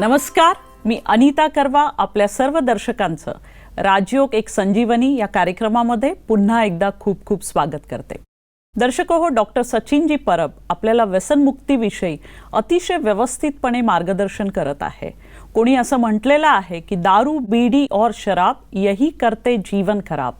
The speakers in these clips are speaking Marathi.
नमस्कार मी अनिता करवा आपल्या सर्व दर्शकांचं. राजयोग एक संजीवनी या कार्यक्रमामध्ये पुन्हा एकदा खूप खूप स्वागत करते. दर्शक हो डॉक्टर सचिनजी परब आपल्याला व्यसनमुक्तीविषयी अतिशय व्यवस्थितपणे मार्गदर्शन करत आहे. कोणी असं म्हटलेलं आहे की दारू बीडी और शराब यही करते जीवन खराब.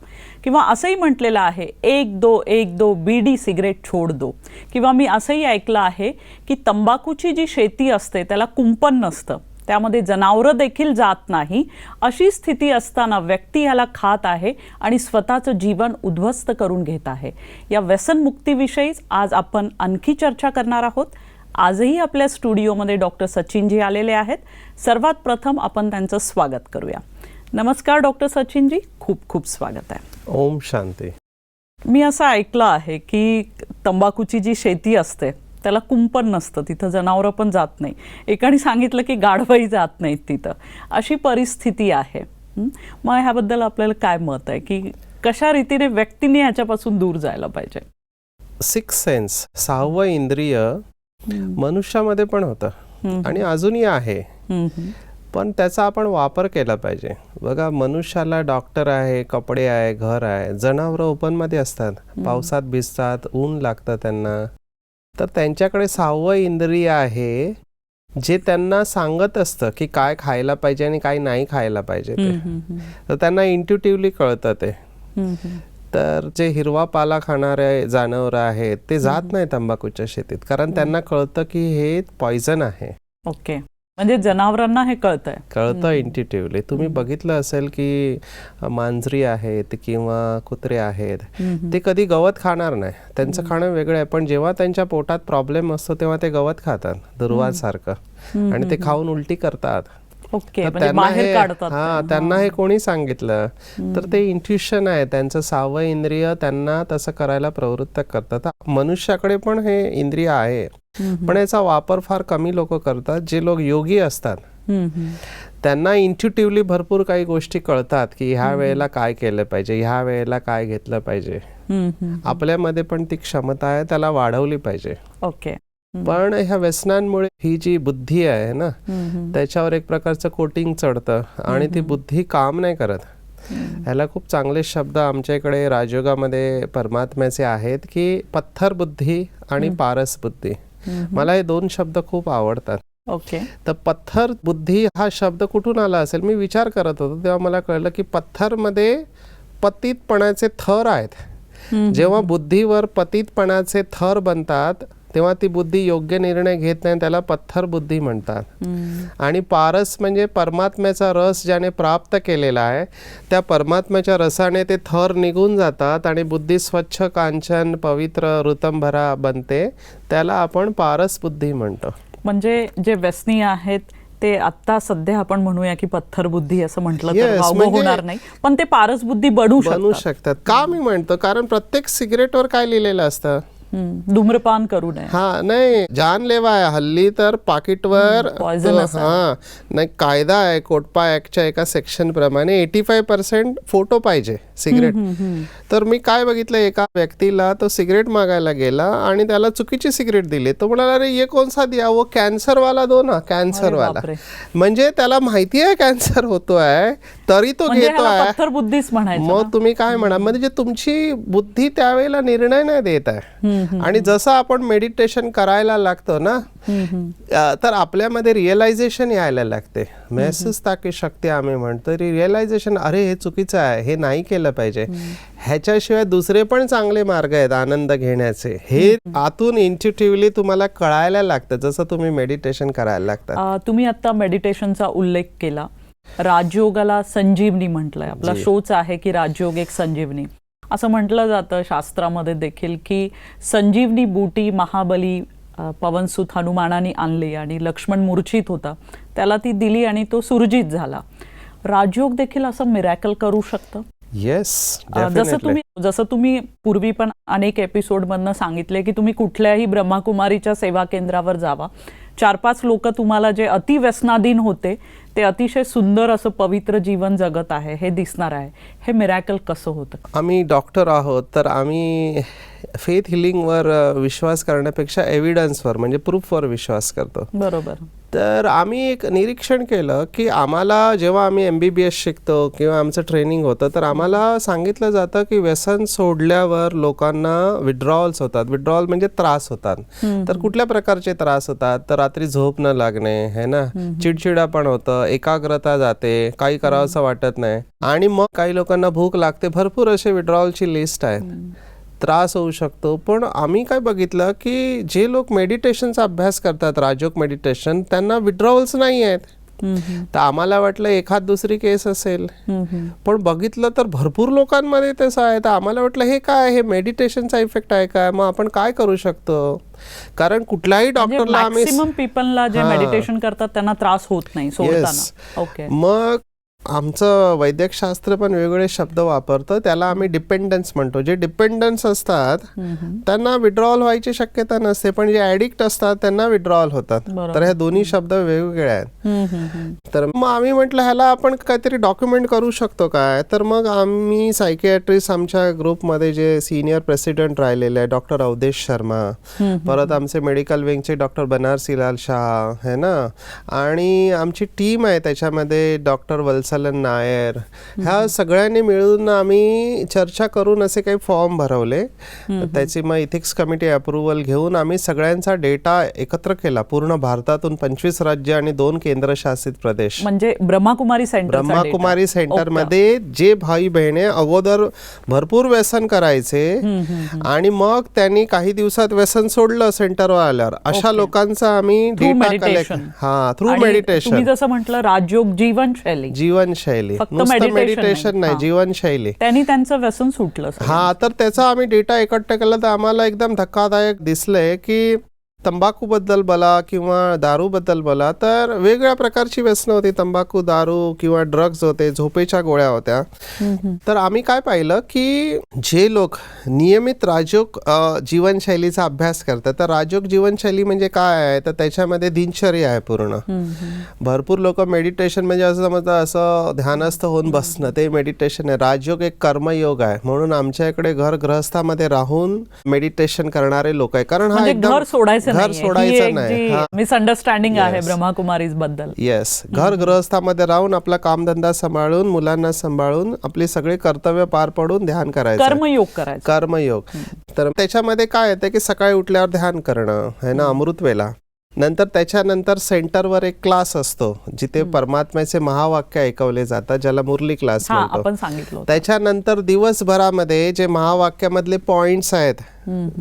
किंवा असंही म्हटलेलं आहे एक दो एक दो बीडी सिगरेट छोड दो. किंवा मी असंही ऐकलं आहे की तंबाखूची जी शेती असते त्याला कुंपण नसतं. त्यामध्ये जनावरं देखील जात नाही. अशी स्थिती असताना व्यक्ती ह्याला खात आहे आणि स्वतःचं जीवन उद्ध्वस्त करून घेत आहे. या व्यसनमुक्तीविषयीच आज आपण आणखी चर्चा करणार आहोत. आजही आपल्या स्टुडिओमध्ये डॉक्टर सचिनजी आलेले आहेत. सर्वात प्रथम आपण त्यांचं स्वागत करूया. नमस्कार डॉक्टर सचिनजी. खूप खूप स्वागत आहे. ओम शांती. मी असं ऐकलं आहे की तंबाखूची जी शेती असते त्याला कुंपण नसतं तिथं जनावरं पण जात नाही. एकाने सांगितलं की गाढवाही जात नाहीत तिथं. अशी परिस्थिती आहे? मग ह्याबद्दल आपल्याला काय मत आहे? की कशा रीतीने व्यक्तीने ह्याच्यापासून दूर जायला पाहिजे? सिक्स सेन्स सहावं इंद्रिय मनुष्यामध्ये पण होतं. आणि अजूनही आहे. पण त्याचा आपण वापर केला पाहिजे. बघा मनुष्याला डॉक्टर आहे कपडे आहे घर आहे जनावरं ओपनमध्ये असतात. पावसात भिजतात ऊन लागतं त्यांना. तर त्यांच्याकडे सहावं इंद्रिय आहे जे त्यांना सांगत असतं की काय खायला पाहिजे आणि काय नाही खायला पाहिजे ते. तर त्यांना इंट्युटिव्हली कळतं ते. तर जे हिरवा पाला खाणारे जनावर आहेत ते जात नाही तंबाखूच्या शेतीत कारण त्यांना कळतं की हे पॉइझन आहे. ओके. म्हणजे जनावरांना हे कळतंय. कळतं इंटिटिव्हली तुम्ही बघितलं असेल की मांजरी आहेत किंवा कुत्रे आहेत. ते कधी गवत खाणार नाही. त्यांचं खाणं वेगळं आहे. पण जेव्हा त्यांच्या पोटात प्रॉब्लेम असतो तेव्हा ते गवत खातात दुर्वासारखं. आणि ते खाऊन उलटी करतात. ओके म्हणजे त्यांना बाहेर हे काढतात हा ते. त्यांना हे कोणी सांगितलं? तर ते इंट्युशन आहे त्यांचं सहावं इंद्रिय त्यांना तसं करायला प्रवृत्त करतात. मनुष्याकडे पण हे इंद्रिय आहे पण याचा वापर फार कमी लोक करतात जे लोक योगी असतात. त्यांना इंट्युटिव्हली भरपूर काही गोष्टी कळतात की ह्या वेळेला काय केलं पाहिजे ह्या वेळेला काय घेतलं पाहिजे. आपल्यामध्ये पण ती क्षमता आहे त्याला वाढवली पाहिजे. ओके. पण ह्या व्यसनांमुळे ही जी बुद्धी आहे ना. त्याच्यावर एक प्रकारचं कोटिंग चढतं आणि ती बुद्धी काम नाही करत. ह्याला खूप चांगले शब्द आमच्या इकडे राजयोगामध्ये परमात्म्याचे आहेत की पत्थर बुद्धी आणि पारस बुद्धी. मला हे दोन शब्द खूप आवडतात. ओके. तर पत्थर बुद्धी हा शब्द कुठून आला असेल? मी विचार करत होतो तेव्हा मला कळलं की पत्थरमध्ये पतितपणाचे थर आहेत. जेव्हा बुद्धीवर पतितपणाचे थर बनतात तेव्हा ती बुद्धी योग्य निर्णय घेत नाही त्याला पत्थर बुद्धी म्हणतात. आणि पारस म्हणजे परमात्म्याचा रस ज्याने प्राप्त केलेला आहे त्या परमात्म्याच्या रसाने ते थर निघून जातात आणि बुद्धी स्वच्छ कांचन पवित्र ऋतंभरा बनते त्याला आपण पारस बुद्धी म्हणतो. म्हणजे जे व्यसनी आहेत ते आता सध्या आपण म्हणूया की पत्थर बुद्धी असं म्हटलं तर Yes, वावगं म्हणजे- होणार नाही. पण ते पारस बुद्धी बनू बनू शकतात. का मी म्हणतो? कारण प्रत्येक सिगरेटवर काय लिहिलेलं असतं. धूम्रपान करू नये. हा नाही जानलेवा आहे. हल्ली तर पाकिटवर आहे. हा नाही कायदा आहे कोटपा ऍक्टच्या एका सेक्शन प्रमाणे एटी फाय पर्सेंट फोटो पाहिजे सिगरेट. तर मी काय बघितलं एका व्यक्तीला तो सिगरेट मागायला गेला आणि त्याला चुकीची सिगरेट दिली. तो म्हणाला अरे ये कोण सा दिया? वो कॅन्सर वाला दो ना कॅन्सर अरे वाला. बापरे. म्हणजे त्याला माहिती आहे कॅन्सर होतोय तरी तो म्हणजे घेतो ह्याला आहे. बुद्धीच म्हणायचं? मग तुम्ही काय म्हणा म्हणजे तुमची बुद्धी त्यावेळेला निर्णय नाही देत आहे. आणि जसं आपण मेडिटेशन करायला लागतो ना तर आपल्यामध्ये रिअलायझेशन यायला लागते. मेसेज ताकी शक्ती आम्ही म्हणतो. रिअलायझेशन अरे हे चुकीचं आहे. हे नाही केलं पाहिजे. ह्याच्याशिवाय दुसरे पण चांगले मार्ग आहेत आनंद घेण्याचे. हे आतून इंट्युटिव्हली तुम्हाला कळायला लागतं जसं तुम्ही मेडिटेशन करायला लागतात. अं, तुम्ही आता मेडिटेशनचा उल्लेख केला. राजयोगाला संजीवनी म्हटलंय. आपला. शोच आहे की राजयोग एक संजीवनी. असं म्हटलं जातं शास्त्रामध्ये देखील की संजीवनी बूटी महाबली पवनसूत हनुमानाने आणली आणि लक्ष्मण मूर्छित होता. त्याला ती दिली आणि तो सुरजित झाला. राजयोग देखील असं मिरॅकल करू शकतं? येस जसं तुम्ही जसं तुम्ही पूर्वी पण अनेक एपिसोडमधनं सांगितले की तुम्ही कुठल्याही ब्रह्माकुमारीच्या सेवा केंद्रावर जावा. चार पाच लोक तुम्हाला जे अतिव्यसनाधीन होते ते अतिशय सुंदर असं पवित्र जीवन जगत आहे हे दिसणार आहे. हे मिरॅकल कसं होतं? आम्ही डॉक्टर आहोत तर आम्ही फेथ हिलिंगवर विश्वास करण्यापेक्षा एव्हिडन्सवर म्हणजे प्रूफवर विश्वास करतो. बरोबर. तर आम्ही एक निरीक्षण केलं की आम्हाला जेव्हा आम्ही एम बी बी एस शिकतो किंवा आमचं ट्रेनिंग होतं तर आम्हाला सांगितलं जातं की व्यसन सोडल्यावर लोकांना विड्रॉवल्स होतात. विड्रॉवल म्हणजे त्रास होतात. तर कुठल्या प्रकारचे त्रास होतात? तर रात्री झोप न लागणे है ना? चिडचिडा पण होतं एकाग्रता जाते काही करावंसं वाटत नाही. आणि मग काही लोकांना भूक लागते भरपूर असे विड्रॉवलची लिस्ट आहेत. त्रास होऊ शकतो. पण आम्ही काय बघितलं की जे लोक मेडिटेशनचा अभ्यास करतात राजयोग मेडिटेशन त्यांना विड्रॉवल्स नाही आहेत. तर आम्हाला वाटलं एखाद दुसरी केस असेल. पण बघितलं तर भरपूर लोकांमध्ये तसं आहे. तर आम्हाला वाटलं हे काय हे मेडिटेशनचा इफेक्ट आहे काय? मग आपण काय करू शकतो? कारण कुठल्याही डॉक्टरला आम्ही मॅक्सिमम पीपलला जे. मेडिटेशन करतात त्यांना त्रास होत नाही मग आमचं वैद्यकशास्त्र पण वेगवेगळे शब्द वापरतं त्याला आम्ही डिपेंडन्स म्हणतो. जे डिपेंडन्स असतात त्यांना विड्रॉल व्हायची शक्यता नसते पण जे ऍडिक्ट असतात त्यांना विड्रॉल होतात. तर हे दोन्ही शब्द वेगवेगळे आहेत. तर मग आम्ही म्हटलं ह्याला आपण काहीतरी डॉक्युमेंट करू शकतो काय? तर मग आम्ही सायकियाट्रिस्ट आमच्या ग्रुपमध्ये जे सिनियर प्रेसिडेंट राहिलेले आहे डॉक्टर अवधेश शर्मा परत आमचे मेडिकल विंगचे डॉक्टर बनारसीलाल शाह है ना? आणि आमची टीम आहे त्याच्यामध्ये डॉक्टर वत्सलन नायर. ह्या सगळ्यांनी मिळून आम्ही चर्चा करून असे काही फॉर्म भरवले. त्याची मग इथिक्स कमिटी अप्रुव्हल घेऊन आम्ही सगळ्यांचा डेटा एकत्र केला. पूर्ण भारतातून पंचवीस राज्य आणि दोन केंद्रशासित प्रदेश. म्हणजे ब्रह्माकुमारी सेंटर ब्रह्माकुमारी सेंटरमध्ये जे भाई बहिणे अगोदर भरपूर व्यसन करायचे आणि मग त्यांनी काही दिवसात व्यसन सोडलं सेंटरवर आल्यावर अशा लोकांचा आम्ही डेटा कलेक्ट. हा थ्रू मेडिटेशन जसं म्हटलं राजयोग जीवनशैली जीवनशैली नुसतं मेडिटेशन नाही. जीवनशैली त्यांनी त्यांचं व्यसन सुटलं. हा तर त्याचा आम्ही डेटा एकत्र केला तर आम्हाला एकदम धक्कादायक दिसलंय की तंबाखूबद्दल बोला किंवा दारूबद्दल बोला तर वेगवेगळ्या प्रकारची व्यसनं होती. तंबाखू दारू किंवा ड्रग्ज होते झोपेच्या गोळ्या होत्या. तर आम्ही काय पाहिलं की जे लोक नियमित राजयोग जीवनशैलीचा अभ्यास करतात तर राजयोग जीवनशैली म्हणजे काय आहे? तर त्याच्यामध्ये दिनचर्या आहे पूर्ण. भरपूर लोक मेडिटेशन म्हणजे असं समजतं असं ध्यानस्थ होऊन बसणं ते मेडिटेशन आहे. राजयोग एक कर्मयोग आहे. म्हणून आमच्या इकडे घर गृहस्थामध्ये राहून मेडिटेशन करणारे लोक आहे. कारण हा म्हणजे एकदम घर सोडायचं घर सोडायचं नाही. मिसअंडरस्टँडिंग आहे. ब्रह्माकुमारीजबद्दल येस घर गृहस्थामध्ये राहून आपला कामधंदा सांभाळून मुलांना सांभाळून आपली सगळे कर्तव्य पार पडून ध्यान करायचं. कर्मयोग करायचं. कर्मयोग. तर त्याच्यामध्ये काय येतं की सकाळी उठल्यावर ध्यान करणं है ना अमृत वेला नंतर त्याच्यानंतर सेंटरवर एक क्लास असतो जिथे परमात्म्याचे महावाक्य ऐकवले जातात ज्याला मुरली क्लास हा म्हणतो. आपण सांगितलं होतं. त्याच्यानंतर दिवसभरामध्ये जे महावाक्यामधले पॉइंट्स आहेत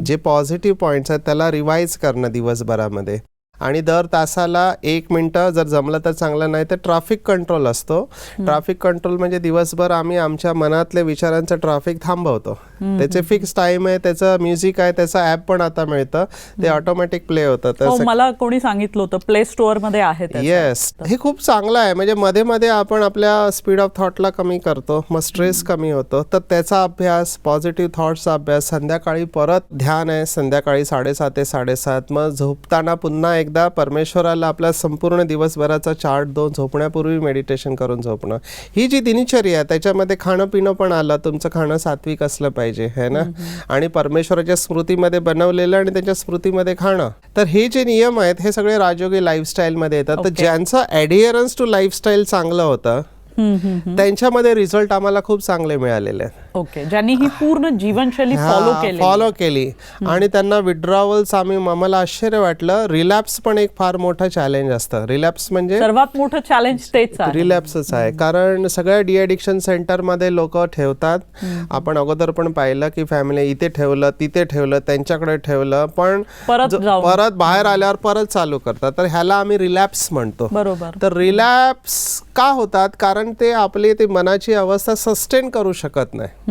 जे पॉझिटिव्ह पॉइंट्स आहेत त्याला रिवाईज करणं दिवसभरामध्ये. आणि दर तासाला एक मिनटं जर जमलं तर चांगलं नाही तर ट्रॅफिक कंट्रोल असतो. ट्रॅफिक कंट्रोल म्हणजे दिवसभर आम्ही आमच्या मनातल्या विचारांचं ट्रॅफिक थांबवतो. त्याचे फिक्स टाइम आहे त्याचं म्युझिक आहे त्याचं ॲप पण आता मिळतं. ते ऑटोमॅटिक प्ले होतं. हो मला कोणी सांगितलं होतं प्ले स्टोअरमध्ये आहे. येस हे खूप चांगलं आहे. म्हणजे मध्ये मध्ये आपण आपल्या स्पीड ऑफ थॉटला कमी करतो मग स्ट्रेस कमी होतो. तर त्याचा अभ्यास पॉझिटिव्ह थॉट्सचा अभ्यास संध्याकाळी परत ध्यान आहे. संध्याकाळी साडेसात ते साडेसात. मग झोपताना पुन्हा एकदा परमेश्वराला आपला संपूर्ण दिवसभराचा चार्ट दोन झोपण्यापूर्वी मेडिटेशन करून झोपणं. ही जी दिनचर्या आहे त्याच्यामध्ये खाणं पिणं पण आलं. तुमचं खाणं सात्विक असलं पाहिजे. है ना? आणि परमेश्वराच्या स्मृतीमध्ये बनवलेलं आणि त्याच्या स्मृतीमध्ये खाणं. तर हे जे नियम आहेत हे सगळे राजयोगी लाईफस्टाईलमध्ये येतात. तर. ज्यांचं ॲडिअरन्स टू लाईफस्टाईल चांगलं होतं. त्यांच्यामध्ये रिझल्ट आम्हाला खूप चांगले मिळालेले आहेत. ओके ज्यांनी ही पूर्ण जीवनशैली फॉलो केली. फॉलो केली. आणि त्यांना विड्रॉवल्स आम्ही आम्हाला आश्चर्य वाटलं रिलॅप्स पण एक फार मोठं चॅलेंज असतं. रिलॅप्स म्हणजे सर्वात मोठं चॅलेंज तेच आहे. रिलॅप्सच आहे. कारण सगळ्या डिएडिक्शन सेंटरमध्ये लोक ठेवतात. आपण अगोदर पण पाहिलं की फॅमिली इथे ठेवलं तिथे ठेवलं त्यांच्याकडे ठेवलं पण परत जाऊन. परत बाहेर आल्यावर परत चालू करतात. तर ह्याला आम्ही रिलॅप्स म्हणतो. बरोबर. तर रिलॅप्स का होतात? कारण ते आपली ती मनाची अवस्था सस्टेन करू शकत नाही.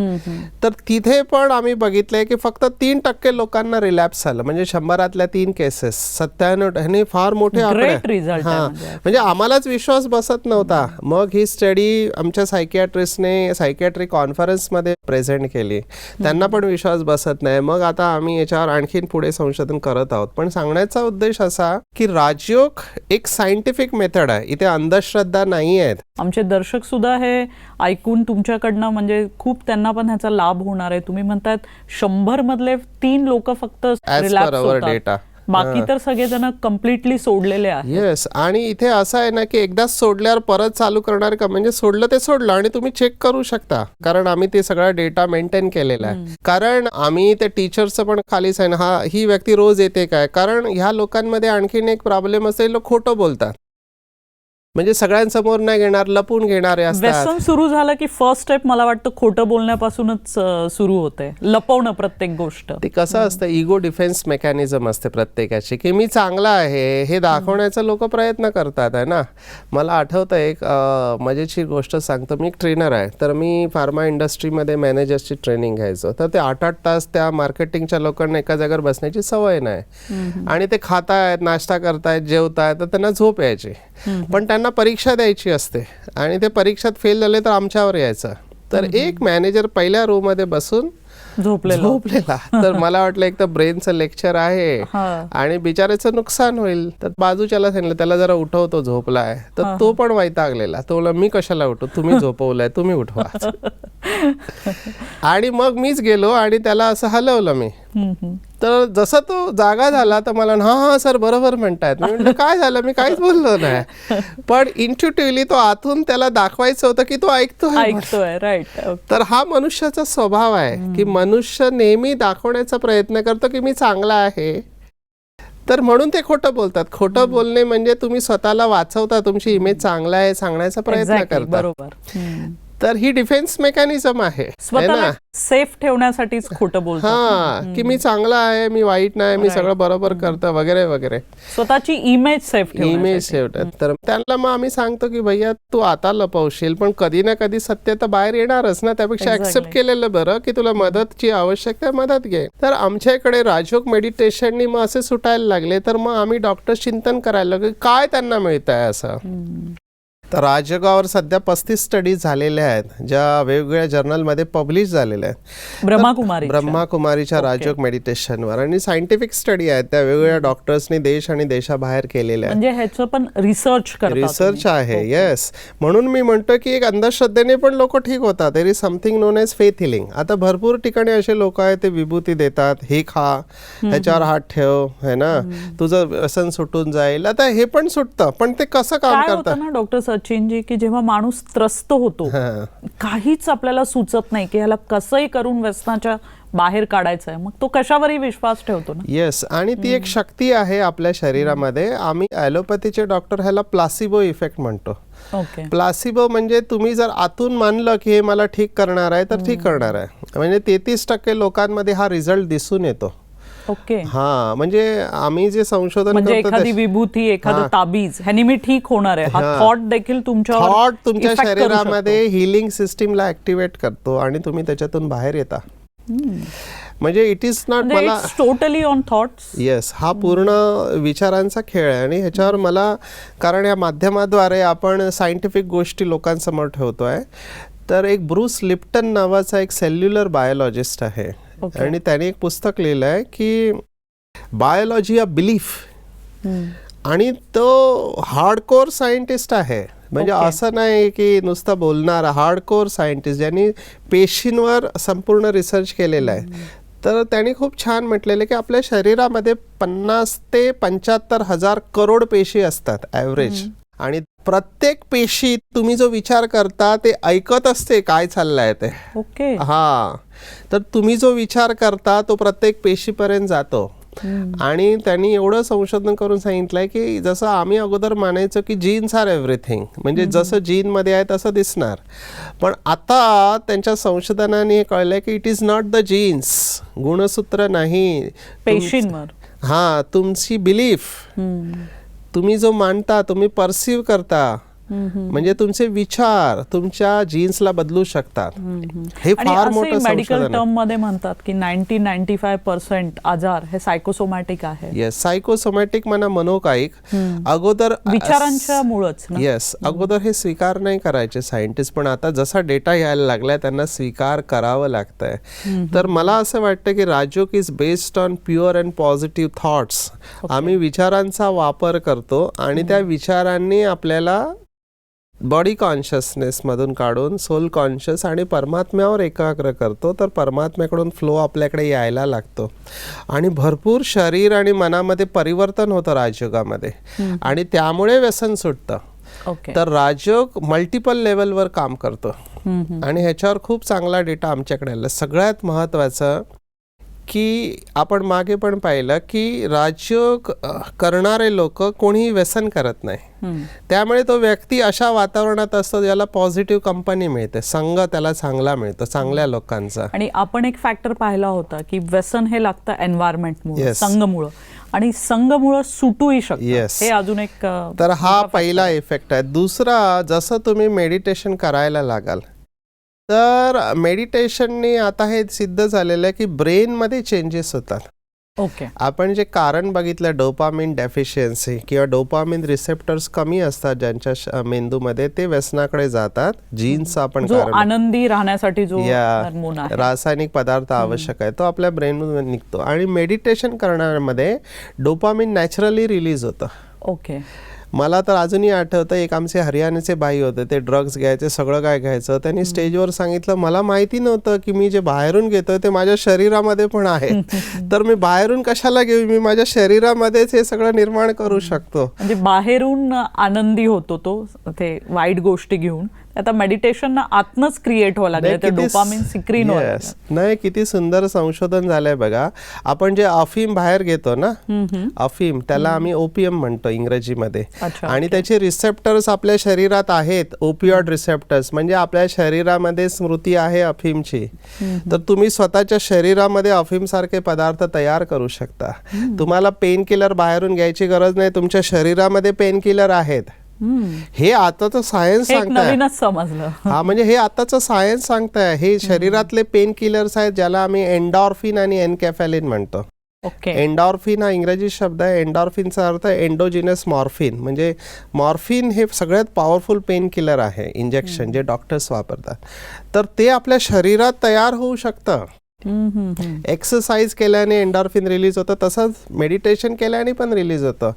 तर तिथे पण आम्ही बघितलंय की फक्त तीन टक्के लोकांना रिलॅप्स झालं. म्हणजे शंभरातल्या तीन केसेस सत्त्याण्णव ह्याने फार मोठे आकडे. हा. म्हणजे. म्हणजे आम्हालाच विश्वास बसत नव्हता. मग ही स्टडी आमच्या सायकियाट्रिस्टने सायकियाट्री कॉन्फरन्समध्ये प्रेझेंट केली. त्यांना पण विश्वास बसत नाही. मग आता आम्ही याच्यावर आणखीन पुढे संशोधन करत आहोत. पण सांगण्याचा उद्देश असा की राजयोग एक सायंटिफिक मेथड आहे. इथे अंधश्रद्धा नाही आहेत आमचे दर्शक सुद्धा हे ऐकून तुमच्याकडनं म्हणजे खूप त्यांना पण ह्याचा लाभ होणार आहे. तुम्ही म्हणतात शंभर मधले तीन लोक फक्त डेटा बाकी तर सगळेजण कम्प्लिटली सोडलेले आहेत. येस आणि इथे असं आहे ना की एकदाच सोडल्यावर परत चालू करणार का? म्हणजे सोडलं ते सोडलं आणि तुम्ही चेक करू शकता. कारण आम्ही ते सगळा डेटा मेंटेन केलेला आहे. कारण आम्ही ते टीचरचं पण खालीच आहे ना हा ही व्यक्ती रोज येते काय? कारण ह्या लोकांमध्ये आणखीन एक प्रॉब्लेम असेल लोक खोटं बोलतात. म्हणजे सगळ्यांसमोर नाही घेणार लपून घेणारे असतात. व्यसन सुरू झालं की फर्स्ट स्टेप मला वाटतं खोटं बोलण्यापासूनच सुरू होते. लपवणं प्रत्येक गोष्ट. ते कसं असतं इगो डिफेन्स मेकॅनिझम असते प्रत्येकाची की मी चांगला आहे हे दाखवण्याचा लोक प्रयत्न करतात आहे ना? मला आठवतं एक अं, मजेशीर गोष्ट सांगतो मी एक ट्रेनर आहे तर मी फार्मा इंडस्ट्रीमध्ये मॅनेजर्सची ट्रेनिंग घ्यायचो. तर ते आठ आठ तास त्या मार्केटिंगच्या लोकांना एका जागेवर बसण्याची सवय नाही. आणि ते खातायत नाश्ता करतायत जेवतायत तर त्यांना झोप यायची. पण त्यांना परीक्षा द्यायची असते. आणि ते परीक्षेत फेल झाले तर आमच्यावर यायचं. तर एक मॅनेजर पहिल्या रूममध्ये बसून झोपलेलं. झोपलेला. तर मला वाटलं एक तर ब्रेनचं लेक्चर आहे. आणि बिचाऱ्याचं नुकसान होईल. तर बाजूच्याला सांगितलं त्याला जरा उठवतो झोपलाय. तर तो पण वैतागलेला. तो बोला मी कशाला उठू? तुम्ही झोपवलाय तुम्ही उठवा. आणि मग मीच गेलो आणि त्याला असं हलवलं मी. तर जसं तो जागा झाला तर मला हा हा सर बरोबर म्हणतायत. काय झालं? मी काहीच बोललो नाही. पण इंट्युटिव्हली तो आतून त्याला दाखवायचं होतं की तो ऐकतोय ऐकतोय राईट तर हा मनुष्याचा स्वभाव आहे की मनुष्य नेहमी दाखवण्याचा प्रयत्न करतो की मी चांगला आहे. तर म्हणून ते खोटं बोलतात. खोटं बोलणे म्हणजे तुम्ही स्वतःला वाचवता तुमची इमेज चांगला आहे सांगण्याचा प्रयत्न करता. बरोबर. तर ही डिफेन्स मेकॅनिझम आहे. स्वतःला सेफ ठेवण्यासाठीच खोटं बोलतात हा की मी चांगला आहे मी वाईट नाही मी सगळं बरोबर करतो वगैरे वगैरे. स्वतःची इमेज सेफ इमेज ठेवतात. तर त्यांना मग आम्ही सांगतो की भैया तू आता लपवशील पण कधी ना कधी सत्य तर बाहेर येणारच ना त्यापेक्षा. ऍक्सेप्ट केलेलं बरं की तुला मदतची आवश्यकता मदत घे. तर आमच्या इकडे राजयोग मेडिटेशननी मग असे सुटायला लागले तर मग आम्ही डॉक्टर चिंतन करायला लागलो काय त्यांना मिळत आहे असं तर राजयोगावर सध्या पस्तीस स्टडीज झालेल्या आहेत ज्या वेगवेगळ्या जर्नलमध्ये पब्लिश झालेल्या आहेत. ब्रह्माकुमारी ब्रह्माकुमारीच्या. राजयोग मेडिटेशनवर आणि सायंटिफिक स्टडी आहेत त्या वेगवेगळ्या डॉक्टर्सनी देश आणि देशाबाहेर केलेल्या आहेत. म्हणजे ह्याचं पण रिसर्च करतात रिसर्च. आहे येस म्हणून मी म्हणतो की एक अंधश्रद्धेने पण लोक ठीक होतात. There is something known as faith healing आता भरपूर ठिकाणी असे लोक आहेत ते विभूती देतात. हे खा ह्याच्यावर हात ठेव है ना? तुझं व्यसन सुटून जाईल. आता हे पण सुटतं पण ते कसं काम काय करतं? होतं ना डॉक्टर सचिनजी की जेव्हा माणूस त्रस्त होतो. काहीच आपल्याला सुचत नाही की ह्याला कसंही करून व्यसनाच्या बाहेर काढायचं आहे मग तो कशावरही विश्वास ठेवतो ना? येस आणि ती एक शक्ती आहे आपल्या शरीरामध्ये. आम्ही ॲलोपॅथीचे डॉक्टर ह्याला प्लासिबो इफेक्ट म्हणतो. ओके. प्लासिबो म्हणजे तुम्ही जर आतून मानलं की हे मला ठीक करणार आहे तर ठीक करणार आहे. म्हणजे तेहतीस टक्के लोकांमध्ये हा रिझल्ट दिसून येतो. ओके. हा म्हणजे आम्ही जे संशोधन म्हणजे करतो एखादी विभूती एखादं ताबीज ह्यानी मी ठीक होणार आहे. हा थॉट देखील तुमच्यावर थॉट तुमच्या effect करू शकतो. शरीरामध्ये हिलिंग सिस्टीमला ऍक्टिव्हेट करतो आणि तुम्ही त्याच्यातून बाहेर येता. म्हणजे इट इज नॉट म्हणजे मला टोटली ऑन थॉट्स येस हा पूर्ण विचारांचा खेळ आहे आणि ह्याच्यावर मला कारण या माध्यमाद्वारे आपण सायंटिफिक गोष्टी लोकांसमोर ठेवतोय. तर एक ब्रूस लिप्टन नावाचा एक सेल्युलर बायोलॉजिस्ट आहे. Okay. आणि त्याने एक पुस्तक लिहिलं आहे की बायोलॉजी ऑफ बिलीफ आणि तो हार्डकोर सायंटिस्ट आहे. म्हणजे Okay. असं नाही की नुसतं बोलणार हार्डकोर सायंटिस्ट ज्यांनी पेशींवर संपूर्ण रिसर्च केलेला आहे. तर त्यांनी खूप छान म्हटलेलं की आपल्या शरीरामध्ये पन्नास ते पंच्याहत्तर हजार करोड पेशी असतात ॲव्हरेज आणि प्रत्येक पेशी तुम्ही जो विचार करता ते ऐकत असते काय चाललंय ते. ओके हा. तर तुम्ही जो विचार करता तो प्रत्येक पेशीपर्यंत जातो. आणि त्यांनी एवढं संशोधन करून सांगितलंय की जसं आम्ही अगोदर मानायचो की जीन्स आर एव्हरीथिंग म्हणजे जसं जीनमध्ये आहे तसं दिसणार. पण आता त्यांच्या संशोधनाने हे कळलंय की it is not the genes गुणसूत्र नाही. पेशींवर. हा तुमची बिलीफ तुम्ही जो मानता तुम्ही परसिव्ह करता म्हणजे तुमचे विचार तुमच्या जीन्सला बदलू शकतात. हे फार मोठं मेडिकल टर्ममध्ये म्हणतात की नाईन्टी नाईन्टी फाय पर्सेंट आजार हे सायकोसोमॅटिक आहे. येस सायकोसोमॅटिक म्हणा मनोकायिक अगोदर विचारांच्या मुळच येस अगोदर हे स्वीकार नाही करायचे सायंटिस्ट पण आता जसा डेटा यायला लागलाय त्यांना स्वीकार करावं लागतंय. तर मला असं वाटतं की Rajyoga is based on pure and positive thoughts आम्ही विचारांचा वापर करतो आणि त्या विचारांनी आपल्याला बॉडी कॉन्शियसनेसमधून काढून सोल कॉन्शियस आणि परमात्म्यावर एकाग्र करतो तर परमात्म्याकडून फ्लो आपल्याकडे यायला लागतो. आणि भरपूर शरीर आणि मनामध्ये परिवर्तन होतं राजयोगामध्ये. आणि त्यामुळे व्यसन सुटतं. ओके तर राजयोग मल्टिपल लेवलवर काम करतो. आणि ह्याच्यावर खूप चांगला डेटा आमच्याकडे आला सगळ्यात महत्त्वाचं की आपण मागे पण पाहिलं की राजयोग अ, करणारे लोक कोणीही व्यसन करत नाही. त्यामुळे तो व्यक्ती अशा वातावरणात असतो ज्याला पॉझिटिव्ह कंपनी मिळते संघ त्याला चांगला मिळतो चांगल्या लोकांचा. आणि आपण एक फॅक्टर पाहिला होता की व्यसन हे लागतं एन्व्हायरमेंटमुळे. संघमुळं. आणि संघमुळं सुटूही शकतं. Yes. हे अजून एक तर हा पहिला इफेक्ट आहे. दुसरा जसं तुम्ही मेडिटेशन करायला लागाल तर मेडिटेशनने आता हे सिद्ध झालेलं आहे की ब्रेनमध्ये चेंजेस होतात. ओके आपण जे कारण बघितलं डोपामिन डेफिशियन्सी किंवा डोपामिन रिसेप्टर्स कमी असतात ज्यांच्या मेंदूमध्ये ते व्यसनाकडे जातात. जीन्स आपण आनंदी राहण्यासाठी जो या रासायनिक पदार्थ आवश्यक आहे तो आपल्या ब्रेनमधून निघतो. आणि मेडिटेशन करण्यामध्ये डोपामिन नॅचरली रिलीज होतं. ओके मला तर अजूनही आठवतं एक आमचे हरियाणाचे बाई होते ते ड्रग्ज घ्यायचे सगळं काय घ्यायचं. त्यांनी स्टेजवर सांगितलं मला माहिती नव्हतं की मी जे बाहेरून घेतोय ते माझ्या शरीरामध्ये पण आहे. तर मी बाहेरून कशाला घेऊ? मी माझ्या शरीरामध्येच हे सगळं निर्माण करू शकतो. म्हणजे बाहेरून आनंदी होतो तो ते वाईट गोष्टी घेऊन. आता मेडिटेशन आतनच क्रिएट लागले नाही, ते किती डोपामिन सिक्रीन. नाही किती सुंदर संशोधन झालंय बघा. आपण जे अफीम बाहेर घेतो ना अफीम त्याला आम्ही ओपीएम म्हणतो इंग्रजीमध्ये. आणि त्याचे रिसेप्टर्स आपल्या शरीरात आहेत ओपियॉड रिसेप्टर्स म्हणजे आपल्या शरीरामध्ये स्मृती आहे अफीमची. तर तुम्ही स्वतःच्या शरीरामध्ये अफीम सारखे पदार्थ तयार करू शकता. तुम्हाला पेन किलर बाहेरून घ्यायची गरज नाही. तुमच्या शरीरामध्ये पेन किलर आहेत. हे आताचं सायन्स सांगताय. समजलं. हा म्हणजे हे आताचं सायन्स सांगताय. हे शरीरातले पेन किलर्स आहेत ज्याला आम्ही एन्डॉर्फिन आणि एनकॅफॅलिन म्हणतो. ओके. एन्डॉर्फिन हा इंग्रजी शब्द आहे. एन्डॉर्फिनचा अर्थ एन्डोजिनस मॉर्फिन म्हणजे मॉर्फिन हे सगळ्यात पॉवरफुल पेन किलर आहे इंजेक्शन जे डॉक्टर्स वापरतात. तर ते आपल्या शरीरात तयार होऊ शकतं. एक्सरसाइज केल्याने एन्डॉर्फिन रिलीज होतं तसंच मेडिटेशन केल्याने पण रिलीज होतं.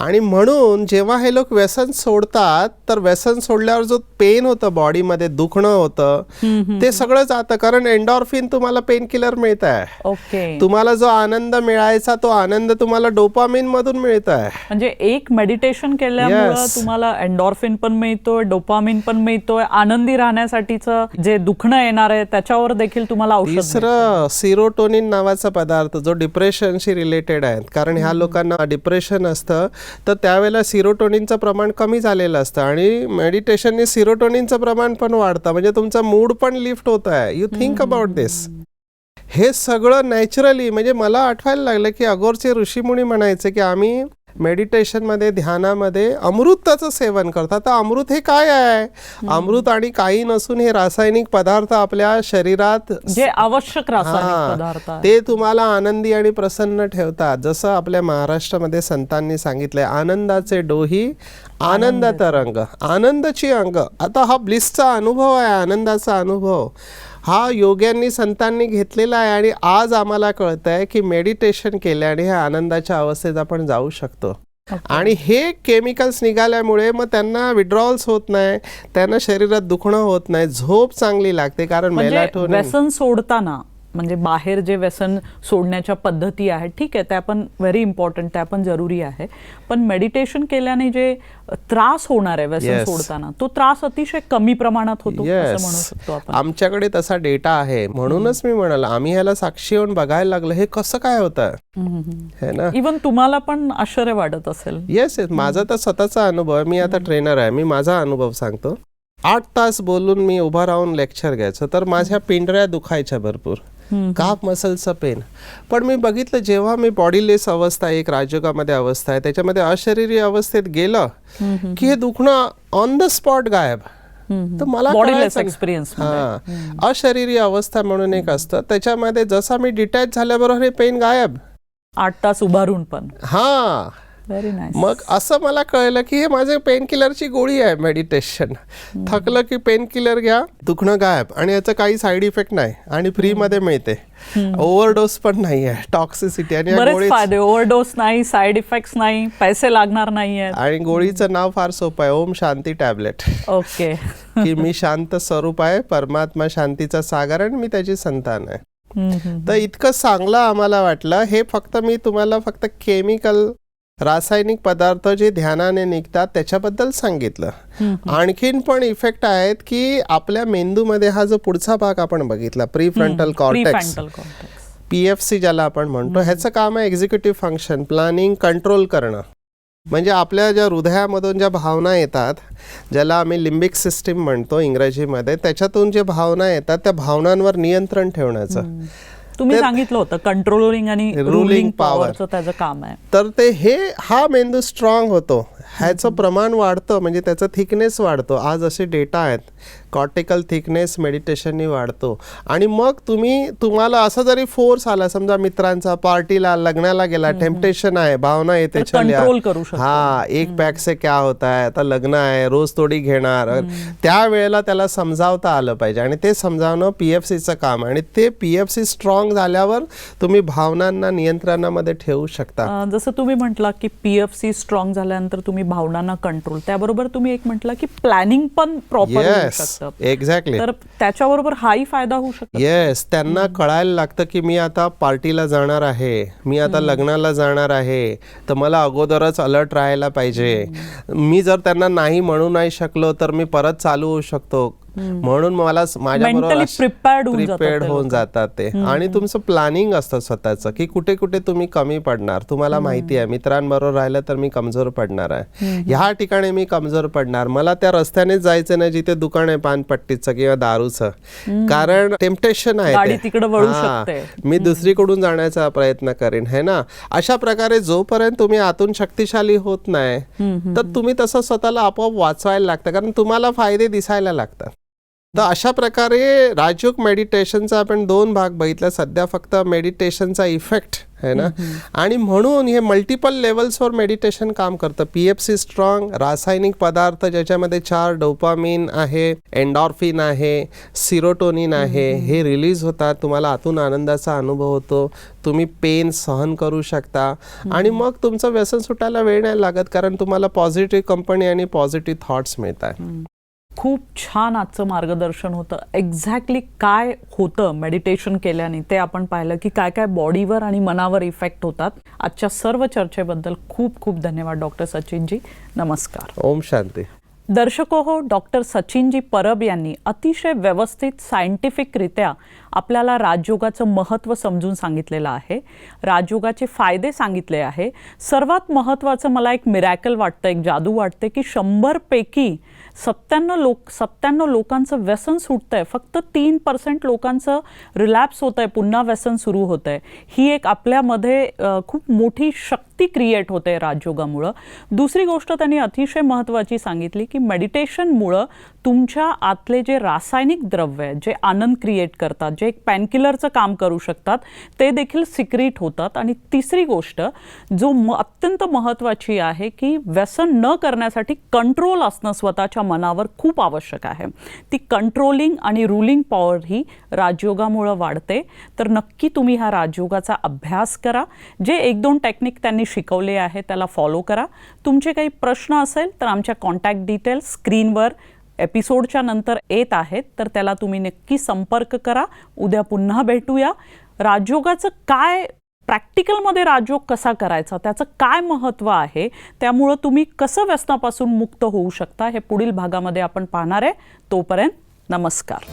आणि म्हणून जेव्हा हे लोक व्यसन सोडतात तर व्यसन सोडल्यावर जो पेन होतं बॉडीमध्ये दुखणं होतं ते सगळं जातं. कारण एन्डॉर्फिन तुम्हाला पेन किलर मिळत आहे ओके. तुम्हाला जो आनंद मिळायचा तो आनंद तुम्हाला डोपामिन मधून मिळत आहे म्हणजे एक मेडिटेशन केल्यामुळं Yes. तुम्हाला एन्डॉर्फिन पण मिळतोय डोपामिन पण मिळतोय. आनंदी राहण्यासाठीचं जे दुखणं येणार आहे त्याच्यावर देखील तुम्हाला औषध सिरोटोनिन नावाचा पदार्थ जो डिप्रेशनशी रिलेटेड आहे. कारण ह्या लोकांना डिप्रेशन असतं तर त्यावेळेला सिरोटोनिनचं प्रमाण कमी झालेलं असतं. आणि मेडिटेशनने सिरोटोनिनचं प्रमाण पण वाढतं. म्हणजे तुमचा मूड पण लिफ्ट होत आहे. यू थिंक अबाउट दिस हे सगळं नॅचरली म्हणजे मला आठवायला लागलं की अगोरचे ऋषीमुनी म्हणायचे की आम्ही मेडिटेशनमध्ये ध्यानामध्ये अमृताचं सेवन करतो आता अमृत हे काय आहे? अमृत आणि काही नसून हे रासायनिक पदार्थ आपल्या शरीरात जे आवश्यक रासायनिक पदार्थ आहेत. ते तुम्हाला आनंदी आणि प्रसन्न ठेवतात. जसं आपल्या महाराष्ट्रामध्ये संतांनी सांगितलंय आनंदाचे डोही आनंद तरंग आनंदाची अंग. आता हा ब्लिसचा अनुभव आहे आनंदाचा अनुभव. हा योग्यांनी संतांनी घेतलेला आहे आणि आज आम्हाला कळत आहे की मेडिटेशन केल्याने ह्या आनंदाच्या अवस्थेत आपण जाऊ शकतो. आणि हे केमिकल्स निघाल्यामुळे मग त्यांना विड्रॉल्स होत नाही त्यांना शरीरात दुखणं होत नाही झोप चांगली लागते कारण म्हणजे व्यसन सोडताना म्हणजे बाहेर जे व्यसन सोडण्याच्या पद्धती आहेत ठीक आहे त्या पण व्हेरी इम्पॉर्टंट त्या पण जरुरी आहे. पण मेडिटेशन केल्याने जे त्रास होणार आहे व्यसन Yes. सोडताना तो त्रास अतिशय कमी प्रमाणात होतो असं म्हणू शकतो आपण. आमच्याकडे तसा डेटा आहे. म्हणूनच मी म्हणाल आम्ही ह्याला साक्षी येऊन बघायला लागलो हे कसं काय होतं? है ना? इवन तुम्हाला पण आश्चर्य वाटत असेल. येस येस माझा तर स्वतःचा अनुभव आहे. मी आता ट्रेनर आहे. मी माझा अनुभव सांगतो. आठ तास बोलून मी उभा राहून लेक्चर घ्यायचं. तर माझ्या पिंढऱ्या दुखायच्या भरपूर. काप मसलचं पेन. पण मी बघितलं जेव्हा मी बॉडीलेस अवस्था एक राजयोगामध्ये अवस्था आहे त्याच्यामध्ये अशरीरी अवस्थेत गेलं की हे दुखणं ऑन द स्पॉट गायब. तर मला. एक्सपिरियन्स हा. अशरीरी अवस्था म्हणून एक असतं. त्याच्यामध्ये जसा मी डिटॅच झाल्याबरोबर हे पेन गायब. आठ तास उभारून पण. हा. व्हेरी नाईस मग असं मला कळलं की हे माझे पेन किलरची गोळी आहे मेडिटेशन थकलं की पेन किलर घ्या दुखणं गायब आणि याचं काही साईड इफेक्ट नाही आणि फ्रीमध्ये मिळते. ओव्हरडोस पण नाही आहे टॉक्सिसिटी आणि फायदे ओव्हरडोस नाही साईड इफेक्ट्स नाही पैसे लागणार नाहीयेत. आणि गोळीचं नाव फार सोपं आहे ओम शांती टॅबलेट. ओके. की मी शांत स्वरूप आहे परमात्मा शांतीचा सागर आणि मी त्याची संतान आहे. तर इतकं चांगलं आम्हाला वाटलं. हे फक्त मी तुम्हाला फक्त केमिकल रासायनिक पदार्थ जे ध्यानाने निघतात त्याच्याबद्दल सांगितलं. आणखीन पण इफेक्ट आहेत की आपल्या मेंदूमध्ये हा जो पुढचा भाग आपण बघितला pre frontal cortex P F C ज्याला आपण म्हणतो ह्याचं काम आहे एक्झिक्युटिव्ह फंक्शन प्लॅनिंग कंट्रोल करणं. म्हणजे आपल्या ज्या हृदयामधून ज्या भावना येतात ज्याला आम्ही लिंबिक सिस्टीम म्हणतो इंग्रजीमध्ये त्याच्यातून जे भावना येतात त्या भावनांवर नियंत्रण ठेवण्याचं. तुम्ही सांगितलं होतं कंट्रोलिंग आणि रुलिंग. पॉवरचं त्याचं काम आहे तर ते हे हा मेंदू स्ट्रॉंग होतो ह्याचं प्रमाण वाढतं म्हणजे त्याचा थिकनेस वाढतो. आज असे डेटा आहेत कॉर्टिकल थिकनेस मेडिटेशननी वाढतो. आणि मग तुम्ही तुम्हाला असं जरी फोर्स आला समजा मित्रांचा पार्टीला लग्नाला गेला टेम्पटेशन आहे भावना येते. हा एक पॅक से क्या होता है? आता लग्न आहे रोज थोडी घेणार. त्यावेळेला त्याला समजावता आलं पाहिजे. आणि ते समजावणं पी एफ सीचं काम आहे. आणि ते पी एफ सी स्ट्रॉंग झाल्यावर तुम्ही भावनांना नियंत्रणामध्ये ठेवू शकता. जसं तुम्ही म्हटलं की पीएफसी स्ट्रॉंग झाल्यानंतर तुम्ही भावनांना कंट्रोल त्याबरोबर तुम्ही एक म्हटलं की प्लॅनिंग पण प्रॉपर एक्झॅक्टली तर त्याच्याबरोबर हाही फायदा होऊ शकतो. येस त्यांना कळायला लागतं की मी आता पार्टीला जाणार आहे मी आता लग्नाला जाणार आहे तर मला अगोदरच अलर्ट राहायला पाहिजे. मी जर त्यांना नाही म्हणू नाही शकलो तर मी परत चालू होऊ शकतो. म्हणून मला माझ्या प्रिपेअर्ड ते होऊन. जातात ते. आणि तुमचं प्लॅनिंग असतं स्वतःचं की कुठे कुठे तुम्ही कमी पडणार. तुम्हाला माहिती आहे मित्रांबरोबर राहिलं तर मी कमजोर पडणार आहे. ह्या ठिकाणी मी कमजोर पडणार. मला त्या रस्त्यानेच जायचं नाही जिथे दुकान आहे पानपट्टीचं किंवा दारूचं. कारण टेम्पटेशन आहे. मी दुसरीकडून जाण्याचा प्रयत्न करेन है ना? अशा प्रकारे जोपर्यंत तुम्ही आतून शक्तिशाली होत नाही तर तुम्ही तसं स्वतःला आपोआप वाचवायला लागतं. कारण तुम्हाला फायदे दिसायला लागतात. तर अशा प्रकारे राजयोग मेडिटेशनचा आपण दोन भाग बघितला. सध्या फक्त मेडिटेशनचा इफेक्ट आहे ना? आणि म्हणून हे मल्टिपल लेवल्सवर मेडिटेशन काम करतं. पी एफ सी स्ट्रॉंग रासायनिक पदार्थ ज्याच्यामध्ये चार डोपामिन आहे एन्डॉर्फिन आहे सिरोटोनिन आहे हे रिलीज होतात. तुम्हाला आतून आनंदाचा अनुभव होतो. तुम्ही पेन सहन करू शकता. आणि मग तुमचं व्यसन सुटायला वेळ नाही लागत कारण तुम्हाला पॉझिटिव्ह कंपनी आणि पॉझिटिव्ह थॉट्स मिळतात खूप छान आजचं मार्गदर्शन होतं. एक्झॅक्टली काय होतं मेडिटेशन केल्याने ते आपण पाहिलं की काय काय बॉडीवर आणि मनावर इफेक्ट होतात. आजच्या सर्व चर्चेबद्दल खूप खूप धन्यवाद डॉक्टर सचिनजी. नमस्कार. ओम शांती. दर्शको हो डॉक्टर सचिनजी परब यांनी अतिशय व्यवस्थित सायंटिफिकरित्या आपल्याला राजयोगाचं महत्त्व समजून सांगितलेलं आहे. राजयोगाचे फायदे सांगितले आहे. सर्वात महत्त्वाचं मला एक मिरॅकल वाटतं एक जादू वाटते की शंभरपैकी सत्त्याण्णव लोक सत्त्याण्णव लोकांचं व्यसन सुटतंय. फक्त तीन पर्सेंट लोकांचं रिलॅप्स होतं आहे पुन्हा व्यसन सुरू होतं आहे ही एक आपल्यामध्ये खूप मोठी शक्ती क्रिएट होते राजयोगामुळं. दुसरी गोष्ट त्यांनी अतिशय महत्त्वाची सांगितली की मेडिटेशनमुळं तुमच्या आतले जे रासायनिक द्रव्य आहेत जे आनंद क्रिएट करतात जे एक पॅनकिलरचं काम करू शकतात ते देखील सिक्रीट होतात. आणि तिसरी गोष्ट जो म अत्यंत महत्त्वाची आहे की व्यसन न करण्यासाठी कंट्रोल असणं स्वतःच्या मनावर खूप आवश्यक आहे. ती कंट्रोलिंग आणि रुलिंग पॉवर ही राजयोगामुळं वाढते. तर नक्की तुम्ही हा राजयोगाचा अभ्यास करा. जे एक दोन टेक्निक त्यांनी शिकवले आहे त्याला फॉलो करा. तुमचे काही प्रश्न असेल तर आमच्या कॉन्टॅक्ट डिटेल्स स्क्रीनवर एपिसोडच्या नंतर येत आहेत तर त्याला तुम्ही नक्की संपर्क करा. उद्या पुन्हा भेटूया. राजयोगाचं काय प्रॅक्टिकलमध्ये राजयोग कसा करायचा त्याचं काय महत्त्व आहे त्यामुळं तुम्ही कसं व्यसनापासून मुक्त होऊ शकता हे पुढील भागामध्ये आपण पाहणार आहे. तोपर्यंत नमस्कार.